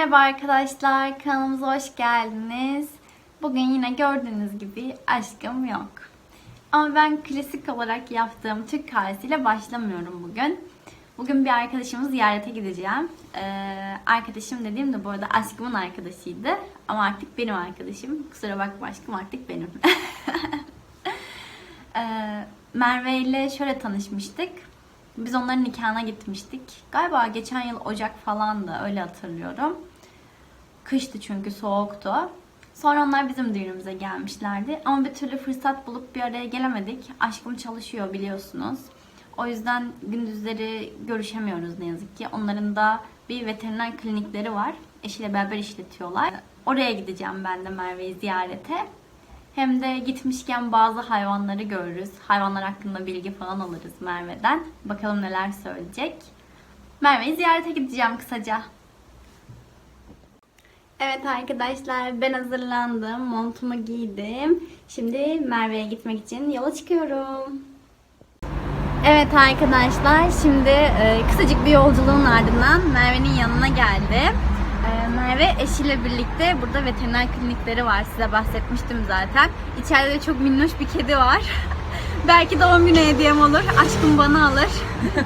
Merhaba arkadaşlar, kanalımıza hoş geldiniz. Bugün yine gördüğünüz gibi aşkım yok. Ama ben klasik olarak yaptığım Türk kahvesiyle başlamıyorum bugün. Bugün bir arkadaşımı ziyarete gideceğim. Ee, arkadaşım dediğim de bu arada aşkımın arkadaşıydı. Ama artık benim arkadaşım. Kusura bakma aşkım artık benim. Ee, Merve ile şöyle tanışmıştık. Biz onların nikahına gitmiştik. Galiba geçen yıl Ocak falandı öyle hatırlıyorum. Kıştı çünkü soğuktu. Sonra onlar bizim düğünümüze gelmişlerdi. Ama bir türlü fırsat bulup bir araya gelemedik. Aşkım çalışıyor biliyorsunuz. O yüzden gündüzleri görüşemiyoruz ne yazık ki. Onların da bir veteriner klinikleri var. Eşiyle beraber işletiyorlar. Oraya gideceğim ben de Merve'yi ziyarete. Hem de gitmişken bazı hayvanları görürüz. Hayvanlar hakkında bilgi falan alırız Merve'den. Bakalım neler söyleyecek. Merve'yi ziyarete gideceğim kısaca. Evet arkadaşlar ben hazırlandım. Montumu giydim. Şimdi Merve'ye gitmek için yola çıkıyorum. Evet arkadaşlar şimdi e, kısacık bir yolculuğun ardından Merve'nin yanına geldim. E, Merve eşiyle birlikte burada veteriner klinikleri var. Size bahsetmiştim zaten. İçeride de çok minnoş bir kedi var. Belki doğum günü hediyem olur. Aşkım bana alır.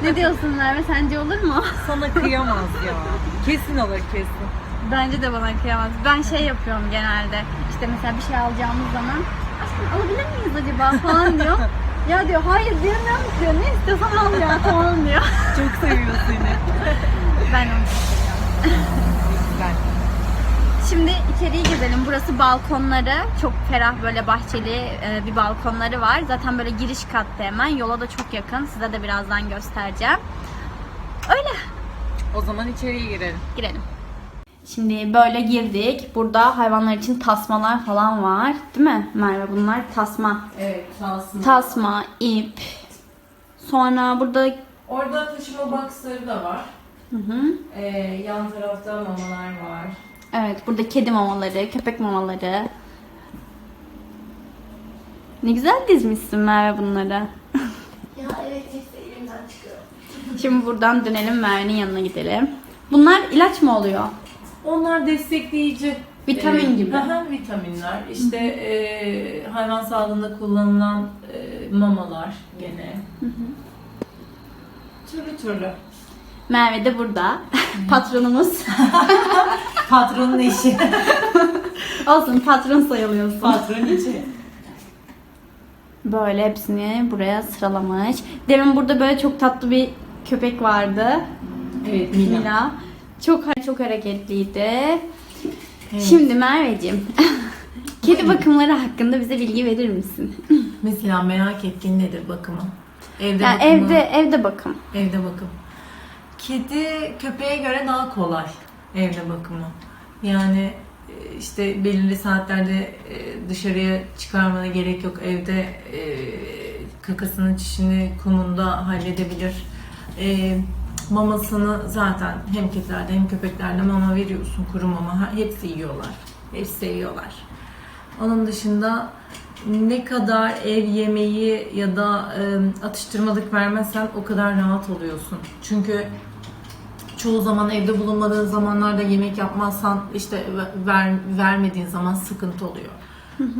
ne diyorsun Merve? Sence olur mu? Sana kıyamaz ya. Kesin olur kesin. Bence de bana kıyamaz. Ben şey yapıyorum genelde. İşte mesela bir şey alacağımız zaman aşkım alabilir miyiz acaba falan diyor. Ya diyor hayır diyemiyorum diyor. Ne istiyorsan al ya tamam diyor. Çok seviyor seni. Ben onu çok seviyorum. Güzel. Şimdi içeriye gezelim. Burası balkonları. Çok ferah böyle bahçeli e, bir balkonları var. Zaten böyle giriş katta hemen. Yola da çok yakın. Size de birazdan göstereceğim. Öyle. O zaman içeriye girelim. Girelim. Şimdi böyle girdik. Burada hayvanlar için tasmalar falan var. Değil mi Merve? Bunlar tasma. Evet şansın. Tasma, ip. Sonra burada Orada taşıma boxları da var. hı hı. Ee, yan tarafta mamalar var. Evet, burada kedi mamaları, köpek mamaları. Ne güzel dizmişsin Merve bunları. Ya evet hepsi elimden çıkıyor. Şimdi buradan dönelim Merve'nin yanına gidelim. Bunlar ilaç mı oluyor? Onlar destekleyici. Vitamin gibi. Aha, vitaminler. İşte e, hayvan sağlığında kullanılan e, mamalar gene. Türlü türlü. Merve de burada. Patronumuz. Patronun eşi. Olsun patron sayılıyorsun. Patron içi. Böyle hepsini buraya sıralamış. Demin burada böyle çok tatlı bir köpek vardı. Evet Mila. Mila. Çok çok hareketliydi. Şimdi Merveciğim. Kedi bakımları hakkında bize bilgi verir misin? Mesela merak ettiğin nedir bakımı? Evde Yani bakımı. evde evde bakım. Evde bakım. Kedi köpeğe göre daha kolay evde bakımı. Yani e, işte belirli saatlerde e, dışarıya çıkarmana gerek yok. Evde e, kakasını, çişini kumunda halledebilir. E, mamasını zaten hem kedilerde hem köpeklerde mama veriyorsun. Kuru mama. Hepsi yiyorlar. Hepsi seviyorlar. Onun dışında ne kadar ev yemeği ya da e, atıştırmalık vermezsen o kadar rahat oluyorsun. Çünkü çoğu zaman evde bulunmadığın zamanlarda yemek yapmazsan işte ve- ver, vermediğin zaman sıkıntı oluyor.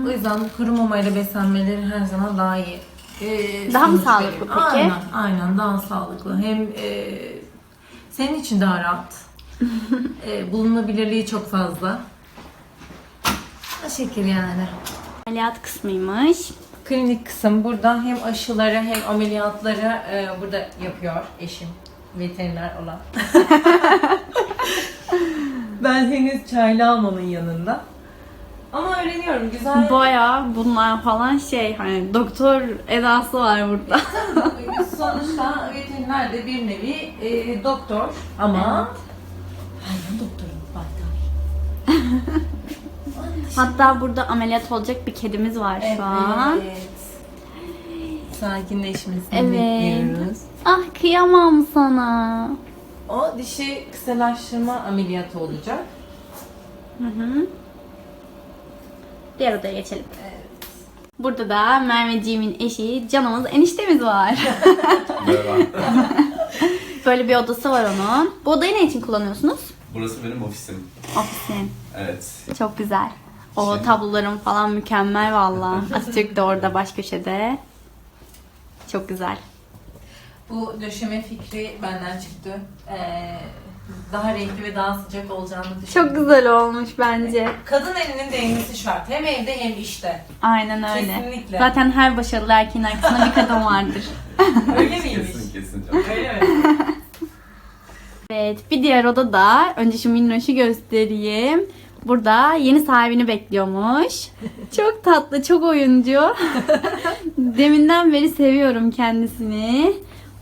O yüzden kuru mamayla beslenmeleri her zaman daha iyi. E, Daha mı sonuç sağlıklı veriyor. peki? Aynen, aynen daha sağlıklı. Hem e, senin için daha rahat. e, bulunabilirliği çok fazla. O şekil yani. Ameliyat kısmıymış. Klinik kısım burada hem aşıları hem ameliyatları e, burada yapıyor eşim veteriner olan. ben henüz çaylı almanın yanında. Ama öğreniyorum güzel. Baya bunlar falan şey hani doktor edası var burada. Sonuçta veteriner de bir nevi e, doktor ama hayvan doktoru Baytar. Hatta burada ameliyat olacak bir kedimiz var şu an. Evet. Sakinleşmesini Evet. bekliyoruz. Ah kıyamam sana. O dişi kısalaştırma ameliyatı olacak. Hı hı. Diğer odaya geçelim. Burada da Merveciğimin eşi canımız eniştemiz var. Merhaba. Böyle bir odası var onun. Bu odayı ne için kullanıyorsunuz? Burası benim ofisim. Ofisin. Evet. Çok güzel. O Şimdi- tabloların falan mükemmel valla. Atatürk de orada baş köşede. Çok güzel. Bu döşeme fikri benden çıktı. Ee, daha renkli ve daha sıcak olacağını düşünüyorum. Çok güzel olmuş bence. Kadın elinin değmesi şart. Hem evde hem işte. Aynen öyle. Kesinlikle. Zaten her başarılı erkeğin arkasında bir kadın vardır. Öyle miymiş? Kesin kesin canım. Öyle mi? Evet, bir diğer oda da önce şu minnoşu göstereyim. Burada yeni sahibini bekliyormuş. Çok tatlı, çok oyuncu. Deminden beri seviyorum kendisini.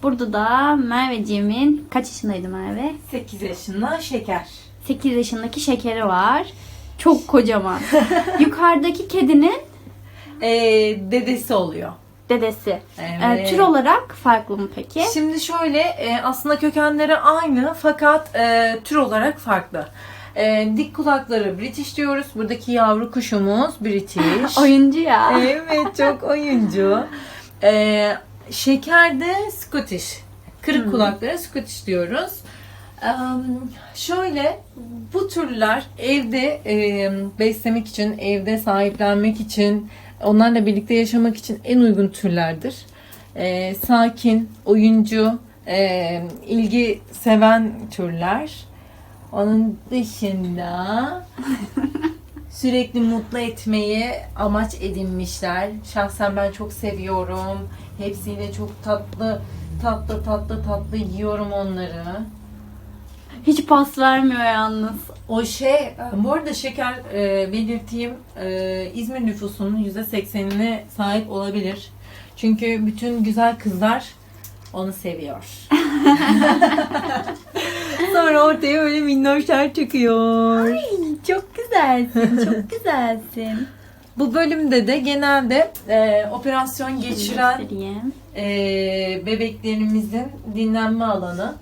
Burada da Merveciğimin kaç yaşındaydı Merve? 8 yaşında şeker. 8 yaşındaki şekeri var. Çok kocaman. Yukarıdaki kedinin Ee, dedesi oluyor. dedesi. Evet. Ee, tür olarak farklı mı peki? Şimdi şöyle e, aslında kökenleri aynı fakat e, tür olarak farklı. E, dik kulakları British diyoruz. Buradaki yavru kuşumuz British. Oyuncu ya. evet çok oyuncu. E, şeker de Scottish. Kırık kulaklara Scottish diyoruz. E, şöyle bu türler evde e, beslemek için, evde sahiplenmek için, onlarla birlikte yaşamak için en uygun türlerdir. E, sakin, oyuncu, e, ilgi seven türler. Onun dışında sürekli mutlu etmeyi amaç edinmişler. Şahsen ben çok seviyorum. Hepsiyle çok tatlı tatlı tatlı tatlı yiyorum onları. Hiç pas vermiyor yalnız. O şey, bu arada şeker e, belirteyim e, İzmir nüfusunun %80'ine sahip olabilir. Çünkü bütün güzel kızlar onu seviyor. Sonra ortaya öyle minnoşlar çıkıyor. Çok güzelsin, çok güzelsin. Bu bölümde de genelde e, operasyon geçiren Göstereyim. e, bebeklerimizin dinlenme alanı.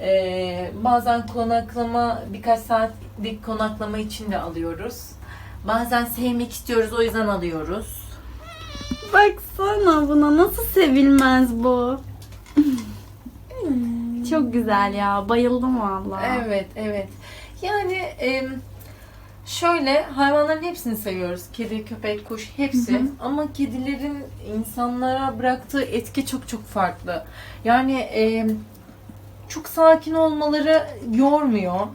E, bazen konaklama, birkaç saatlik konaklama için de alıyoruz. Bazen sevmek istiyoruz o yüzden alıyoruz. Baksana buna nasıl sevilmez bu. Çok güzel ya. Bayıldım valla. Evet, evet. Yani e, şöyle hayvanların hepsini seviyoruz. Kedi, köpek, kuş hepsi. Ama kedilerin insanlara bıraktığı etki çok çok farklı. Yani e, çok sakin olmaları yormuyor.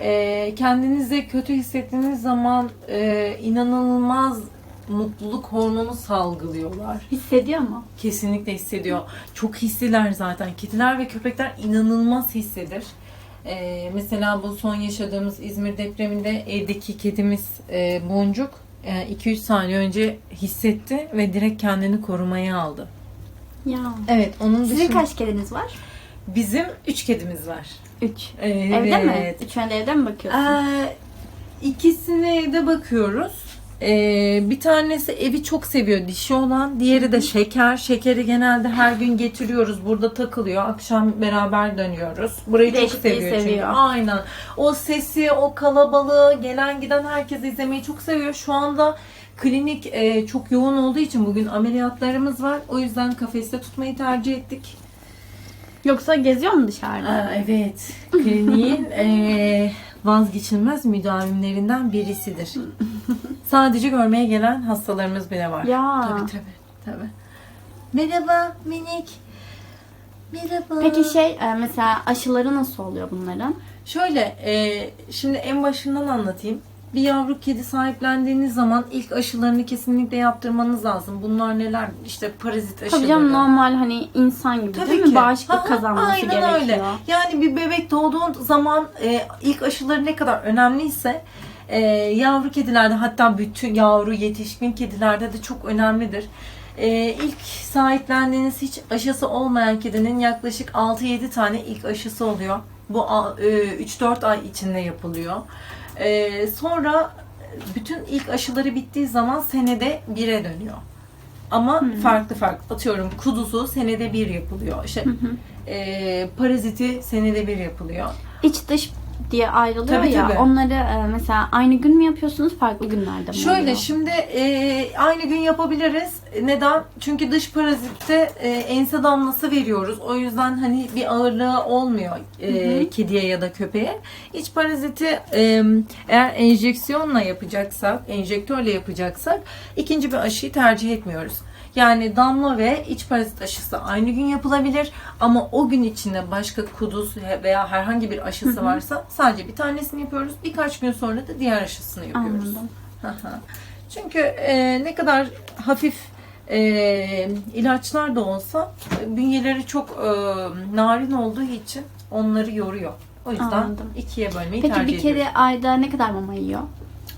E, kendinizi kötü hissettiğiniz zaman e, inanılmaz mutluluk hormonu salgılıyorlar. Hissediyor mu? Kesinlikle hissediyor. Çok hissiler zaten. Kediler ve köpekler inanılmaz hissedir. Ee, mesela bu son yaşadığımız İzmir depreminde evdeki kedimiz e, Boncuk 2-3 saniye önce hissetti ve direkt kendini korumaya aldı. Ya. Evet, onun Sizin dışında kaç kediniz var? bizim 3 kedimiz var. Üç. Evet. Evde mi? Üçüne de evde mi bakıyorsun? Ee, ikisine evde bakıyoruz. Ee, bir tanesi evi çok seviyor dişi olan. Diğeri de şeker. Şekeri genelde her gün getiriyoruz. Burada takılıyor. Akşam beraber dönüyoruz. Burayı çok Değişikliği seviyor, çünkü. seviyor. Aynen. O sesi, o kalabalığı, gelen giden herkes izlemeyi çok seviyor. Şu anda klinik e, çok yoğun olduğu için bugün ameliyatlarımız var. O yüzden kafeste tutmayı tercih ettik. Yoksa geziyor mu dışarıda? Aa, evet. Kliniğin eee, vazgeçilmez müdavimlerinden birisidir. Sadece görmeye gelen hastalarımız bile var. Ya. Tabii tabii. tabii. Merhaba minik. Merhaba. Peki şey e, mesela aşıları nasıl oluyor bunların? Şöyle, eee, şimdi en başından anlatayım. Bir yavru kedi sahiplendiğiniz zaman ilk aşılarını kesinlikle yaptırmanız lazım. Bunlar neler? İşte parazit aşıları. Tabii canım normal hani insan gibi Tabii değil ki. mi? Bağışıklık Aha, kazanması aynen gerekiyor. öyle. Yani bir bebek doğduğu zaman e, ilk aşıları ne kadar önemliyse e, yavru kedilerde hatta bütün yavru yetişkin kedilerde de çok önemlidir. E, ilk sahiplendiğiniz hiç aşısı olmayan kedinin yaklaşık 6-7 tane ilk aşısı oluyor. Bu e, 3-4 ay içinde yapılıyor. E, sonra bütün ilk aşıları bittiği zaman senede bire dönüyor. Ama farklı farklı. Atıyorum kudusu senede bir yapılıyor. İşte e, paraziti senede bir yapılıyor. İç dış diye ayrılıyor Tabii, ya. tabii. Onları e, mesela aynı gün mü yapıyorsunuz farklı günlerde mi Şöyle oluyor? şimdi e, aynı gün yapabiliriz. Neden? Çünkü dış parazitte e, ense damlası veriyoruz. O yüzden hani bir ağırlığı olmuyor e, kediye ya da köpeğe. İç paraziti e, eğer enjeksiyonla yapacaksak, enjektörle yapacaksak ikinci bir aşıyı tercih etmiyoruz. Yani damla ve iç parazit aşısı aynı gün yapılabilir ama o gün içinde başka kuduz veya herhangi bir aşısı varsa sadece bir tanesini yapıyoruz. Birkaç gün sonra da diğer aşısını yapıyoruz. Çünkü e, ne kadar hafif e, ilaçlar da olsa e, bünyeleri çok e, narin olduğu için onları yoruyor. O yüzden Anladım. ikiye bölmeyi Peki tercih bir kedi ediyoruz. ayda ne kadar mama yiyor?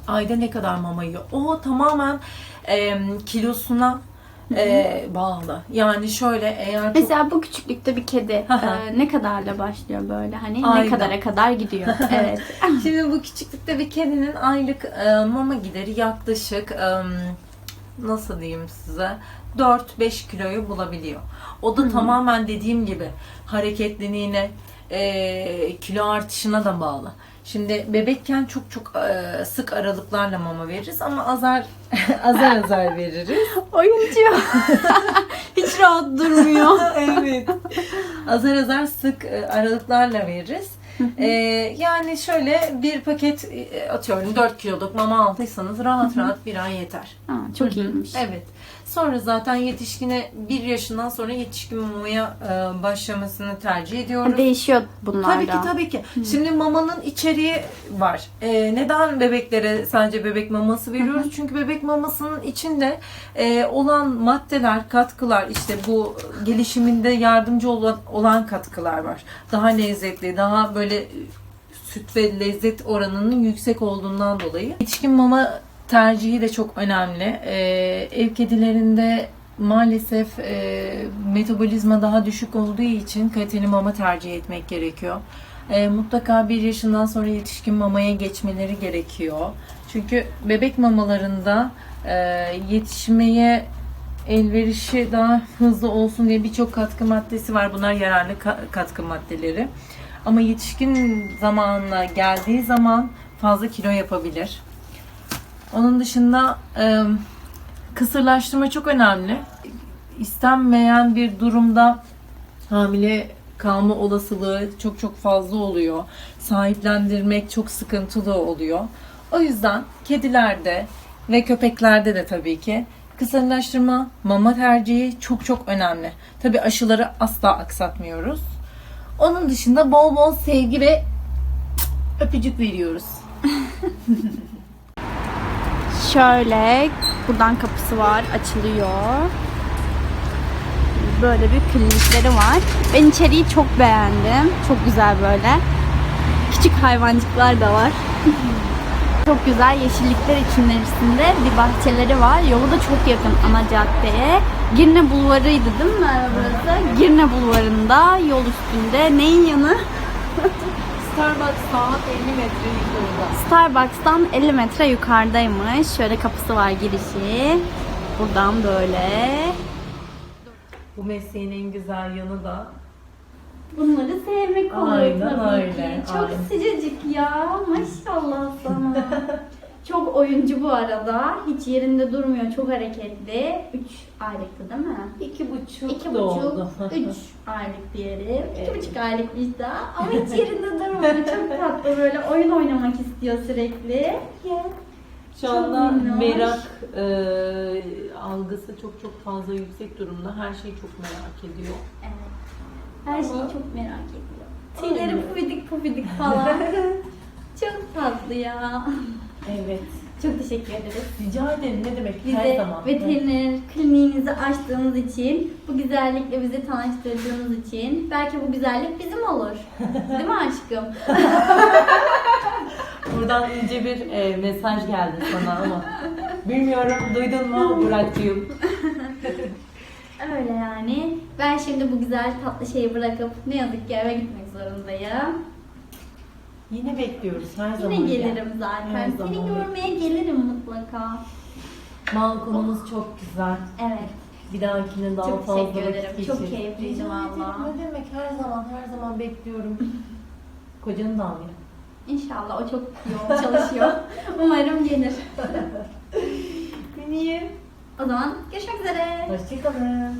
Ayda ne kadar mama yiyor? O tamamen e, kilosuna e, bağlı. Yani şöyle eğer Mesela bu küçüklükte bir kedi e, ne kadarla başlıyor böyle hani ne Ayda. kadara kadar gidiyor? evet. Şimdi bu küçüklükte bir kedinin aylık e, mama gideri yaklaşık e, nasıl diyeyim size 4-5 kiloyu bulabiliyor. O da tamamen dediğim gibi hareketliliğine, e, kilo artışına da bağlı. Şimdi bebekken çok çok e, sık aralıklarla mama veririz ama azar azar azar veririz. Oyuncu. Hiç rahat durmuyor. evet. Azar azar sık e, aralıklarla veririz. E, yani şöyle bir paket e, atıyorum 4 kiloluk mama aldıysanız rahat rahat bir ay yeter. Ha, çok iyiymiş. Evet. Sonra zaten yetişkine bir yaşından sonra yetişkin mamaya e, başlamasını tercih ediyoruz. Değişiyor bunlar Tabii ki da. tabii ki. Şimdi mamanın içeriği var. Ee, neden bebeklere sadece bebek maması veriyoruz? Çünkü bebek mamasının içinde e, olan maddeler, katkılar işte bu gelişiminde yardımcı olan, olan katkılar var. Daha lezzetli, daha böyle süt ve lezzet oranının yüksek olduğundan dolayı. Yetişkin mama tercihi de çok önemli. Ee, ev kedilerinde maalesef e, metabolizma daha düşük olduğu için kaliteli mama tercih etmek gerekiyor. E, mutlaka bir yaşından sonra yetişkin mamaya geçmeleri gerekiyor. Çünkü bebek mamalarında e, yetişmeye elverişi daha hızlı olsun diye birçok katkı maddesi var. Bunlar yararlı ka- katkı maddeleri. Ama yetişkin zamanına geldiği zaman fazla kilo yapabilir. Onun dışında e, kısırlaştırma çok önemli. İstenmeyen bir durumda hamile kalma olasılığı çok çok fazla oluyor. Sahiplendirmek çok sıkıntılı oluyor. O yüzden kedilerde ve köpeklerde de tabii ki kısırlaştırma, mama tercihi çok çok önemli. Tabii aşıları asla aksatmıyoruz. Onun dışında bol bol sevgi ve öpücük veriyoruz. Şöyle buradan kapısı var açılıyor. Böyle bir klinikleri var. Ben içeriği çok beğendim. Çok güzel böyle. Küçük hayvancıklar da var. çok güzel yeşillikler içerisinde bir bahçeleri var. Yolu da çok yakın ana caddeye. Girne Bulvarı'ydı değil mi burası? Girne Bulvarı'nda yol üstünde. Neyin yanı? Starbucks'tan 50 metre yukarıda. Starbucks'tan 50 metre yukarıdaymış. Şöyle kapısı var girişi. Buradan böyle. Bu mesleğin en güzel yanı da Bunları sevmek oluyor Aynen tabii öyle, ki. Çok aynen. sıcacık ya. Maşallah sana. Çok oyuncu bu arada. Hiç yerinde durmuyor. Çok hareketli. 3 aylıktı değil mi? iki buçuk İki buçuk, üç aylık diyelim. İki buçuk aylık işte. Ama hiç yerinde durmuyor. Çok tatlı böyle oyun oynamak istiyor sürekli. Şu Çok anda minnoş. merak e, algısı çok çok fazla yüksek durumda. Her şeyi çok merak ediyor. Evet. Her şeyi çok merak ediyor. Tüyleri pufidik pufidik falan. çok tatlı ya. Evet. Çok teşekkür ederiz. Rica ederim. Ne demek? Her Bize zaman. veteriner kliniğinizi açtığınız için, bu güzellikle bizi tanıştırdığınız için, belki bu güzellik bizim olur. Değil mi aşkım? Buradan ince bir e, mesaj geldi sana ama bilmiyorum duydun mu Burak'cığım? Öyle yani. Ben şimdi bu güzel tatlı şeyi bırakıp ne yazık ki eve gitmek zorundayım. Yine bekliyoruz her zaman. Yine gel. gelirim zaten. Her Seni zaman. görmeye gelirim mutlaka. Balkonumuz çok güzel. Evet. Bir dahakine daha Çok fazla teşekkür vakit ederim. Çok geçir. keyifliydi Rica ederim. valla. Ne demek her zaman her zaman bekliyorum. Kocanı da al ya. İnşallah o çok yoğun çalışıyor. Umarım gelir. Niye? O zaman görüşmek üzere. Hoşçakalın.